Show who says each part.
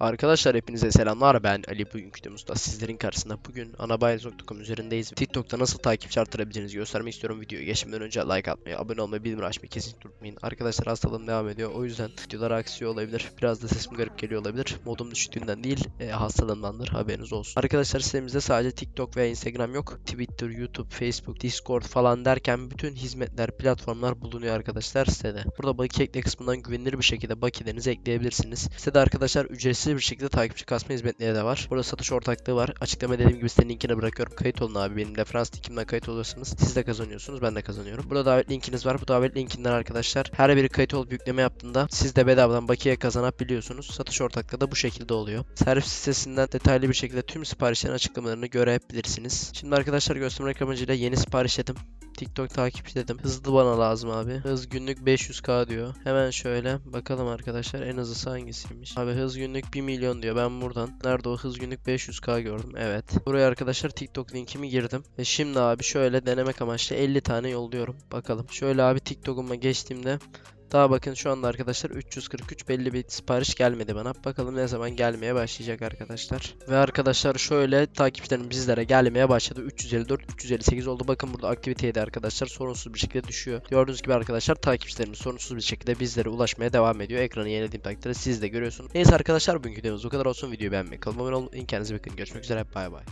Speaker 1: Arkadaşlar hepinize selamlar ben Ali bugünkü videomuzda sizlerin karşısında bugün anabayez.com üzerindeyiz. TikTok'ta nasıl takipçi artırabileceğinizi göstermek istiyorum videoyu geçmeden önce like atmayı, abone olmayı, bildirim açmayı kesinlikle unutmayın. Arkadaşlar hastalığım devam ediyor o yüzden videolar aksıyor olabilir. Biraz da sesim garip geliyor olabilir. Modum düştüğünden değil e, hastalığımdandır haberiniz olsun. Arkadaşlar sitemizde sadece TikTok veya Instagram yok. Twitter, YouTube, Facebook, Discord falan derken bütün hizmetler, platformlar bulunuyor arkadaşlar sitede. Burada bakiye ekle kısmından güvenilir bir şekilde bakiyelerinizi ekleyebilirsiniz. Sitede arkadaşlar ücretsiz bir şekilde takipçi kasma hizmetleri de var. Burada satış ortaklığı var. Açıklamada dediğim gibi sitenin linkini bırakıyorum. Kayıt olun abi. Benim referans linkimden kayıt olursanız siz de kazanıyorsunuz. Ben de kazanıyorum. Burada davet linkiniz var. Bu davet linkinden arkadaşlar her biri kayıt olup yükleme yaptığında siz de bedavadan bakiye kazanabiliyorsunuz. Satış ortaklığı da bu şekilde oluyor. Servis sitesinden detaylı bir şekilde tüm siparişlerin açıklamalarını görebilirsiniz. Şimdi arkadaşlar göstermek amacıyla yeni sipariş ettim. TikTok takipçi dedim. Hızlı bana lazım abi. Hız günlük 500k diyor. Hemen şöyle bakalım arkadaşlar en hızlısı hangisiymiş. Abi hız günlük 1 milyon diyor. Ben buradan nerede o hız günlük 500k gördüm. Evet. Buraya arkadaşlar TikTok linkimi girdim. Ve şimdi abi şöyle denemek amaçlı 50 tane yolluyorum. Bakalım. Şöyle abi TikTok'uma geçtiğimde daha bakın şu anda arkadaşlar 343 belli bir sipariş gelmedi bana. Bakalım ne zaman gelmeye başlayacak arkadaşlar. Ve arkadaşlar şöyle takipçilerim bizlere gelmeye başladı. 354, 358 oldu. Bakın burada aktiviteydi arkadaşlar sorunsuz bir şekilde düşüyor. Gördüğünüz gibi arkadaşlar takipçilerimiz sorunsuz bir şekilde bizlere ulaşmaya devam ediyor. Ekranı yenilediğim takdirde siz de görüyorsunuz. Neyse arkadaşlar bugünkü videomuz bu kadar olsun. Videoyu beğenmeyi, kanalıma abone olmayı, kendinize bakın. Görüşmek üzere. Bay bay.